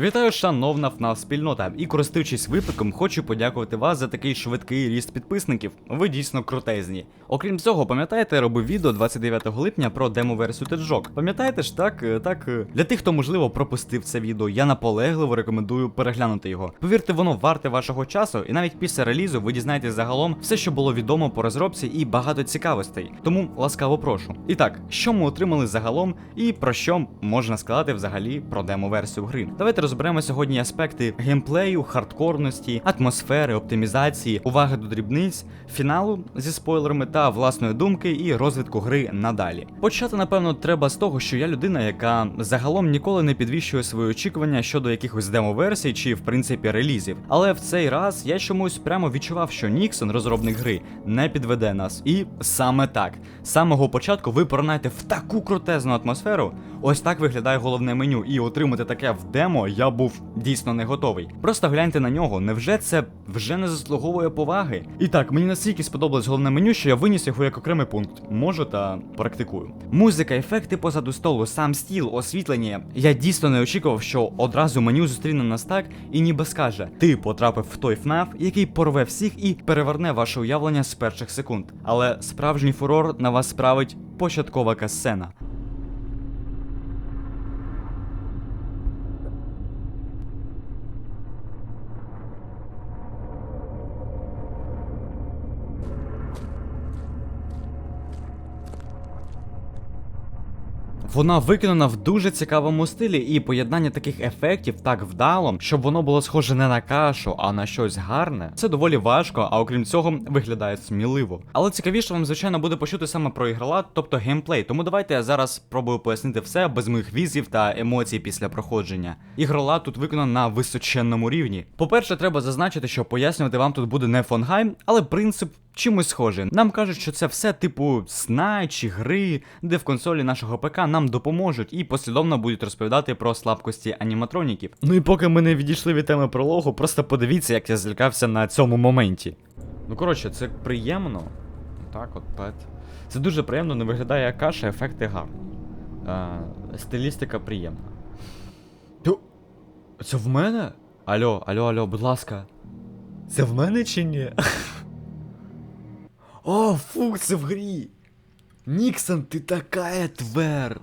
Вітаю, шановна ФНАФ спільнота, і користуючись випадком, хочу подякувати вас за такий швидкий ріст підписників. Ви дійсно крутезні. Окрім цього, пам'ятаєте, я робив відео 29 липня про демо-версію Теджок. Пам'ятаєте ж, так, е, так. е, Для тих, хто можливо пропустив це відео, я наполегливо рекомендую переглянути його. Повірте, воно варте вашого часу, і навіть після релізу ви дізнаєтесь загалом все, що було відомо по розробці, і багато цікавостей. Тому ласкаво прошу. І так, що ми отримали загалом, і про що можна сказати взагалі про демо-версію гри. Давайте розберемо сьогодні аспекти геймплею, хардкорності, атмосфери, оптимізації, уваги до дрібниць, фіналу зі спойлерами та власної думки і розвитку гри надалі. Почати, напевно, треба з того, що я людина, яка загалом ніколи не підвищує свої очікування щодо якихось демо-версій чи, в принципі, релізів. Але в цей раз я чомусь прямо відчував, що Ніксон, розробник гри, не підведе нас. І саме так. З самого початку ви поринаєте в таку крутезну атмосферу. Ось так виглядає головне меню, і отримати таке в демо я був дійсно не готовий. Просто гляньте на нього, невже це вже не заслуговує поваги? І так, мені настільки сподобалось головне меню, що я виніс його як окремий пункт. Можу та практикую. Музика, ефекти позаду столу, сам стіл, освітлення. Я дійсно не очікував, що одразу меню зустріне нас так і ніби скаже: ти потрапив в той ФНАФ, який порве всіх і переверне ваше уявлення з перших секунд. Але справжній фурор на вас справить початкова касцена. Вона виконана в дуже цікавому стилі, і поєднання таких ефектів так вдало, щоб воно було схоже не на кашу, а на щось гарне. Це доволі важко, а окрім цього, виглядає сміливо. Але цікавіше вам, звичайно, буде почути саме про ігролад, тобто геймплей. Тому давайте я зараз спробую пояснити все без моїх візів та емоцій після проходження. Ігролад тут виконано на височенному рівні. По-перше, треба зазначити, що пояснювати вам тут буде не фонгайм, але принцип чимось схожий. Нам кажуть, що це все типу сна чи гри, де в консолі нашого ПК нам допоможуть і послідовно будуть розповідати про слабкості аніматроніків. Ну і поки ми не відійшли від теми прологу, просто подивіться, як я злякався на цьому моменті. Ну коротше, це приємно. Так, от пет. Це дуже приємно, не виглядає каша, ефекти гарні. Е, стилістика приємна. Це в мене? Алло, алло, алло, будь ласка. Це в мене чи ні? О, фу, це в грі. Ніксон, ти така твер.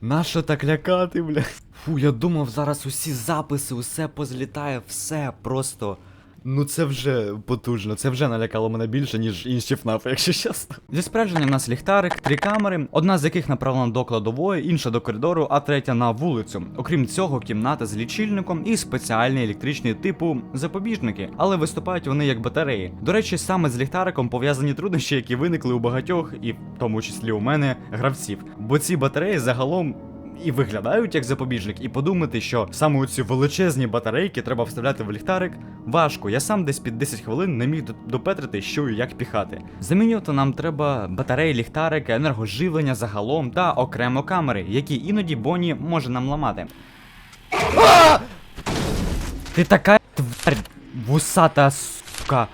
Нащо так лякати, бля? Фу, я думав, зараз усі записи, усе позлітає, все просто. Ну це вже потужно, це вже налякало мене більше, ніж інші ФНАФи, якщо чесно. Зі спорядженням у нас ліхтарик, три камери, одна з яких направлена до кладової, інша до коридору, а третя на вулицю. Окрім цього, кімната з лічильником і спеціальні електричні типу запобіжники, але виступають вони як батареї. До речі, саме з ліхтариком пов'язані труднощі, які виникли у багатьох, і в тому числі у мене, гравців. Бо ці батареї загалом і виглядають як запобіжник, і подумати, що саме ці величезні батарейки треба вставляти в ліхтарик, важко. Я сам десь під 10 хвилин не міг допетрити, що і як піхати. Замінювати нам треба батареї, ліхтарики, енергоживлення загалом та окремо камери, які іноді Бонні може нам ламати. Ти така тварь, вусата сука.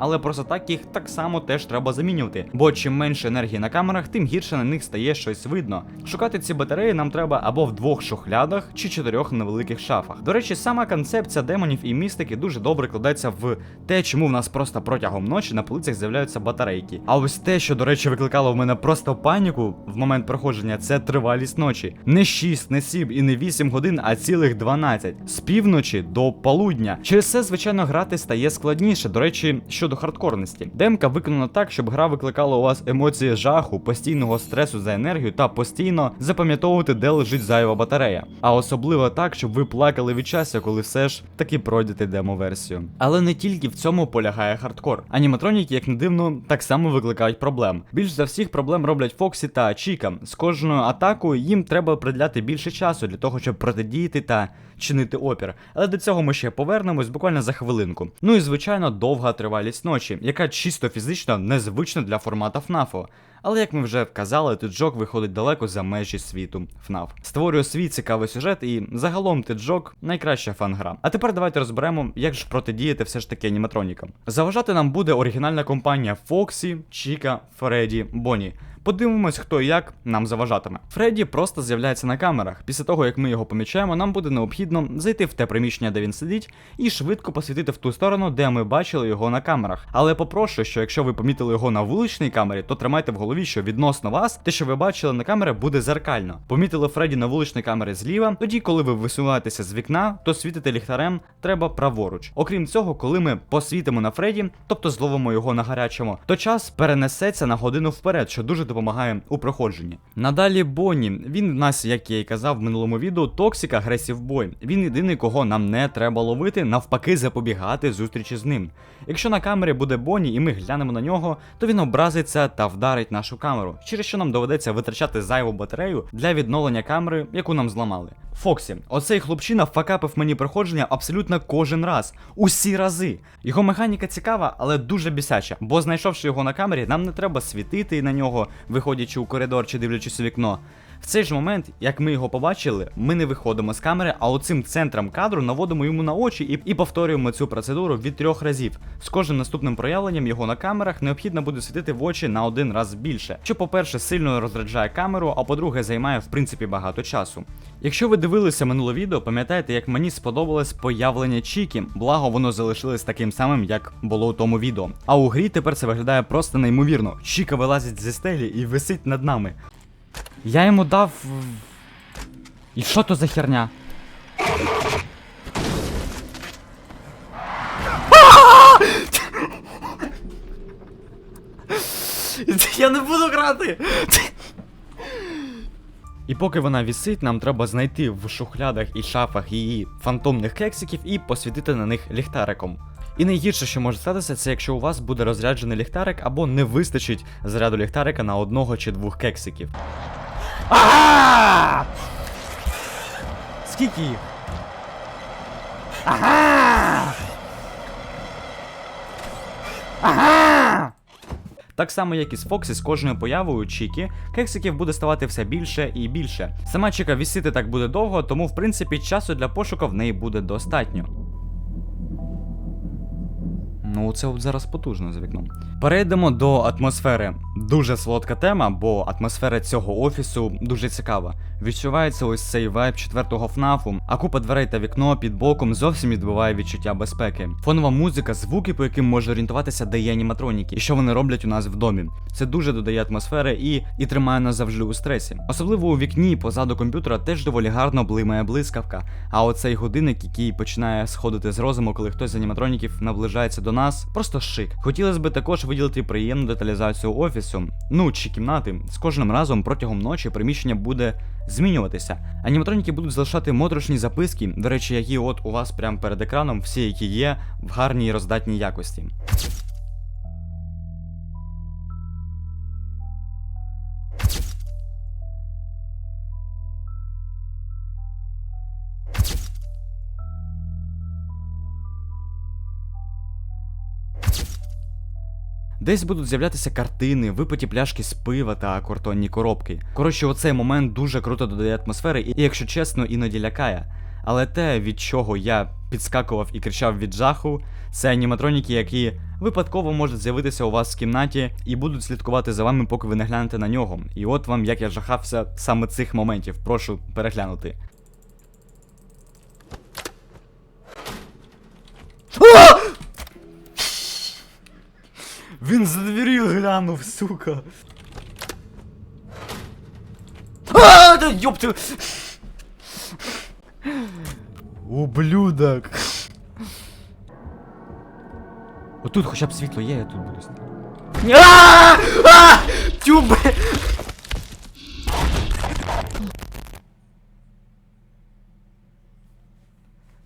Але просто так їх так само теж треба замінювати. Бо чим менше енергії на камерах, тим гірше на них стає щось видно. Шукати ці батареї нам треба або в двох шухлядах чи чотирьох невеликих шафах. До речі, сама концепція демонів і містики дуже добре кладеться в те, чому в нас просто протягом ночі на полицях з'являються батарейки. А ось те, що, до речі, викликало в мене просто паніку в момент проходження, це тривалість ночі. Не 6, не 7 і не 8 годин, а цілих 12. З півночі до полудня. Через це, звичайно, грати стає складніше. До речі, щодо хардкорності. Демка виконана так, щоб гра викликала у вас емоції жаху, постійного стресу за енергію та постійно запам'ятовувати, де лежить зайва батарея. А особливо так, щоб ви плакали від часу, коли все ж таки пройдете демо-версію. Але не тільки в цьому полягає хардкор. Аніматроніки, як не дивно, так само викликають проблем. Більш за всіх проблем роблять Фоксі та Чіка. З кожною атакою їм треба приділяти більше часу для того, щоб протидіяти та чинити опір. Але до цього ми ще повернемось буквально за хвилинку. Ну і звичайно, довга тривалість ночі, яка чисто фізично незвична для формата ФНАФу. Але як ми вже казали, Тиджок виходить далеко за межі світу FNAF. Створює свій цікавий сюжет, і загалом Тиджок найкраща фан-гра. А тепер давайте розберемо, як ж протидіяти все ж таки аніматронікам. Заважати нам буде оригінальна компанія Фоксі, Чіка, Фредді, Бонні. Подивимось, хто і як нам заважатиме. Фредді просто з'являється на камерах. Після того, як ми його помічаємо, нам буде необхідно зайти в те приміщення, де він сидить, і швидко посвітити в ту сторону, де ми бачили його на камерах. Але попрошу, що якщо ви помітили його на вуличній камері, то тримайте в голові, що відносно вас те, що ви бачили на камері, буде зеркально. Помітили Фредді на вуличній камері зліва. Тоді, коли ви висуваєтеся з вікна, то світити ліхтарем треба праворуч. Окрім цього, коли ми посвітимо на Фредді, тобто зловимо його на гарячому, то час перенесеться на годину вперед, що дуже допомагає у проходженні. Надалі Бонні. Він в нас, як я і казав в минулому відео, токсик агресів бой. Він єдиний, кого нам не треба ловити, навпаки, запобігати зустрічі з ним. Якщо на камері буде Бонні і ми глянемо на нього, то він образиться та вдарить нашу камеру, через що нам доведеться витрачати зайву батарею для відновлення камери, яку нам зламали. Фоксі, оцей хлопчина факапив мені проходження абсолютно кожен раз, усі рази. Його механіка цікава, але дуже бісяча, бо знайшовши його на камері, нам не треба світити на нього, виходячи у коридор чи дивлячись у вікно. В цей ж момент, як ми його побачили, ми не виходимо з камери, а оцим центром кадру наводимо йому на очі і, і повторюємо цю процедуру від трьох разів. З кожним наступним проявленням його на камерах необхідно буде світити в очі на один раз більше, що, по-перше, сильно розряджає камеру, а по-друге, займає в принципі багато часу. Якщо ви дивилися минуле відео, пам'ятаєте, як мені сподобалось появлення Чікі, благо воно залишилось таким самим, як було у тому відео. А у грі тепер це виглядає просто неймовірно. Чіка вилазить зі стелі і висить над нами. Я йому дав. І що то за херня? Я не буду грати! І поки вона вісить, нам треба знайти в шухлядах і шафах її фантомних кексиків і посвітити на них ліхтариком. І найгірше, що може статися, це якщо у вас буде розряджений ліхтарик або не вистачить заряду ліхтарика на одного чи двох кексиків. Ага! Скільки їх? Ага! Ага! Так само, як і з Фоксі, з кожною появою Чікі, кексиків буде ставати все більше і більше. Сама Чіка вісити так буде довго, тому в принципі часу для пошуку в неї буде достатньо. Ну, це от зараз потужно за вікном. Перейдемо до атмосфери. Дуже солодка тема, бо атмосфера цього офісу дуже цікава. Відчувається ось цей вайб четвертого ФНАФу, а купа дверей та вікно під боком зовсім відбиває відчуття безпеки. Фонова музика, звуки, по яким може орієнтуватися, дає аніматроніки, і що вони роблять у нас в домі. Це дуже додає атмосфери і, і тримає нас завжди у стресі. Особливо у вікні позаду комп'ютера теж доволі гарно блимає блискавка. А оцей годинник, який починає сходити з розуму, коли хтось з аніматроніків наближається до нас, просто шик. Хотілося б також виділити приємну деталізацію офісу, ну чи кімнати. З кожним разом протягом ночі приміщення буде змінюватися. Аніматроніки будуть залишати моторошні записки, до речі, які от у вас прямо перед екраном, всі, які є в гарній роздатній якості. Десь будуть з'являтися картини, випиті пляшки з пива та картонні коробки. Коротше, оцей момент дуже круто додає атмосфери, і, якщо чесно, іноді лякає. Але те, від чого я підскакував і кричав від жаху, це аніматроніки, які випадково можуть з'явитися у вас в кімнаті і будуть слідкувати за вами, поки ви не глянете на нього. І от вам як я жахався саме цих моментів. Прошу переглянути. Він за двері глянув, сука. А, да ёпты! Ублюдок. Отут хоча б світло є, я тут буду сидіти. А! А! Тюбе!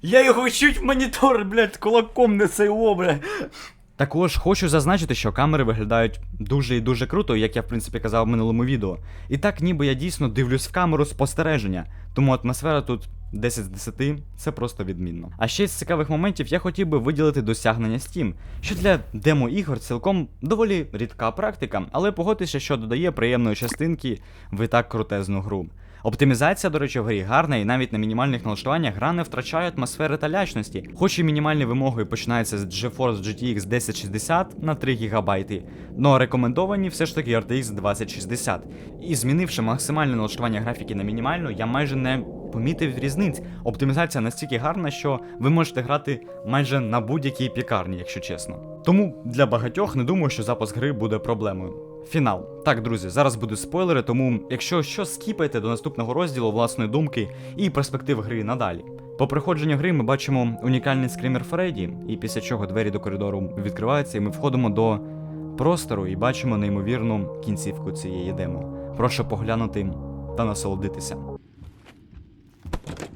Я його чуть в монітор, блядь, кулаком не цейво, блядь. Також хочу зазначити, що камери виглядають дуже і дуже круто, як я в принципі казав в минулому відео. І так ніби я дійсно дивлюсь в камеру спостереження, тому атмосфера тут 10 з 10 це просто відмінно. А ще з цікавих моментів я хотів би виділити досягнення Steam, що для демо-ігор цілком доволі рідка практика, але погодьтеся, що додає приємної частинки в і так крутезну гру. Оптимізація, до речі, в грі гарна, і навіть на мінімальних налаштуваннях гра не втрачає атмосфери та лячності. Хоч і мінімальні вимоги починаються з GeForce GTX 1060 на 3 ГБ, но рекомендовані все ж таки RTX 2060. І змінивши максимальне налаштування графіки на мінімальну, я майже не помітив різниць. Оптимізація настільки гарна, що ви можете грати майже на будь-якій пікарні, якщо чесно. Тому для багатьох не думаю, що запуск гри буде проблемою. Фінал. Так, друзі, зараз будуть спойлери, тому якщо що, скіпайте до наступного розділу власної думки і перспектив гри надалі. По проходженню гри ми бачимо унікальний скример Фредді, і після чого двері до коридору відкриваються, і ми входимо до простору і бачимо неймовірну кінцівку цієї демо. Прошу поглянути та насолодитися. Yeah.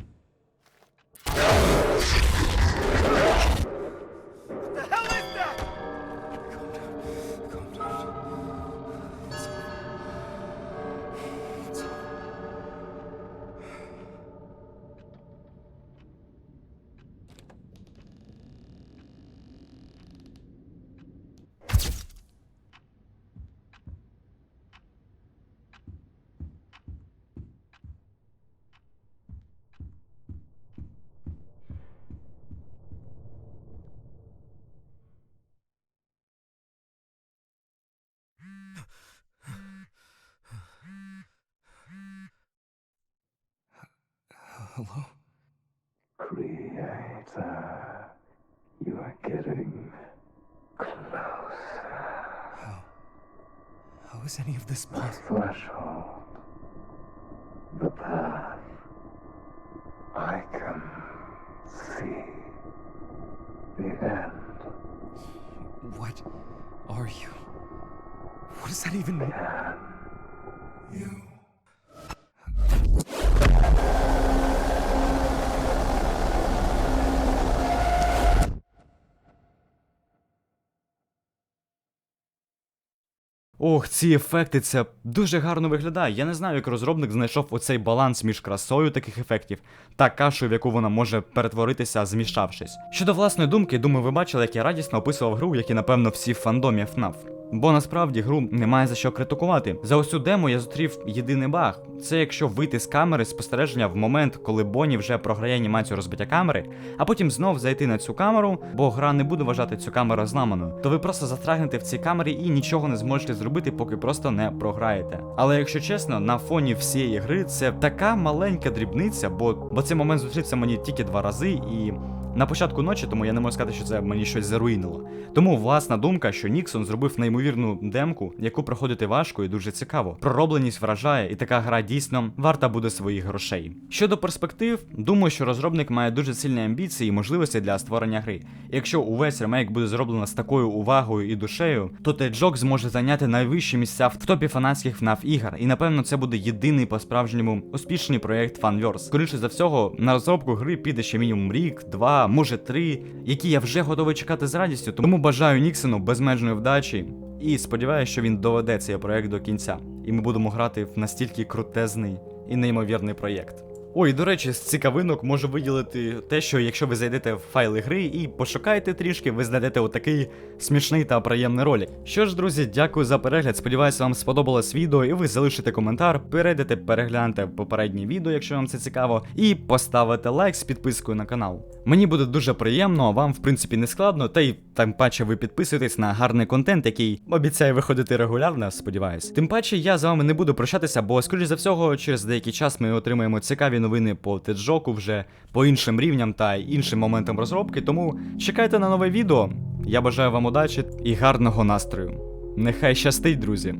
Hello? Creator, you are getting closer. How? How is any of this possible? Threshold. The path. I can see the end. What are you? What does that even mean? Ох, ці ефекти, це дуже гарно виглядає. Я не знаю, як розробник знайшов оцей баланс між красою таких ефектів та кашею, в яку вона може перетворитися, змішавшись. Щодо власної думки, думаю, ви бачили, як я радісно описував гру, як і напевно всі в фандомі FNAF. Бо насправді гру немає за що критикувати. За ось цю демо я зустрів єдиний баг. Це якщо вийти з камери спостереження в момент, коли Бонні вже програє анімацію розбиття камери, а потім знов зайти на цю камеру, бо гра не буде вважати цю камеру зламаною, то ви просто застрягнете в цій камері і нічого не зможете зробити, поки просто не програєте. Але якщо чесно, на фоні всієї гри це така маленька дрібниця, бо, бо цей момент зустрівся мені тільки два рази і. На початку ночі, тому я не можу сказати, що це мені щось заруїнило. Тому власна думка, що Ніксон зробив неймовірну демку, яку проходити важко і дуже цікаво. Проробленість вражає, і така гра дійсно варта буде своїх грошей. Щодо перспектив, думаю, що розробник має дуже сильні амбіції і можливості для створення гри. Якщо увесь ремейк буде зроблено з такою увагою і душею, то Теджок зможе зайняти найвищі місця в топі фанатських FNAF ігор. І напевно це буде єдиний по-справжньому успішний проєкт Funverse. Скоріше за всього, на розробку гри піде ще мінімум рік, два, може три, які я вже готовий чекати з радістю. Тому бажаю Ніксону безмежної вдачі і сподіваюся, що він доведе цей проект до кінця. І ми будемо грати в настільки крутезний і неймовірний проєкт. Ой, до речі, з цікавинок можу виділити те, що якщо ви зайдете в файли гри і пошукаєте трішки, ви знайдете отакий смішний та приємний ролик. Що ж, друзі, дякую за перегляд. Сподіваюся, вам сподобалось відео, і ви залишите коментар, перейдете, перегляньте попереднє відео, якщо вам це цікаво, і поставите лайк з підпискою на канал. Мені буде дуже приємно, вам, в принципі, не складно, та й тим паче ви підписуєтесь на гарний контент, який обіцяє виходити регулярно, сподіваюсь. Тим паче я з вами не буду прощатися, бо, скоріш за всього, через деякий час ми отримаємо цікаві новини по теджоку вже по іншим рівням та іншим моментам розробки. Тому чекайте на нове відео. Я бажаю вам удачі і гарного настрою. Нехай щастить, друзі!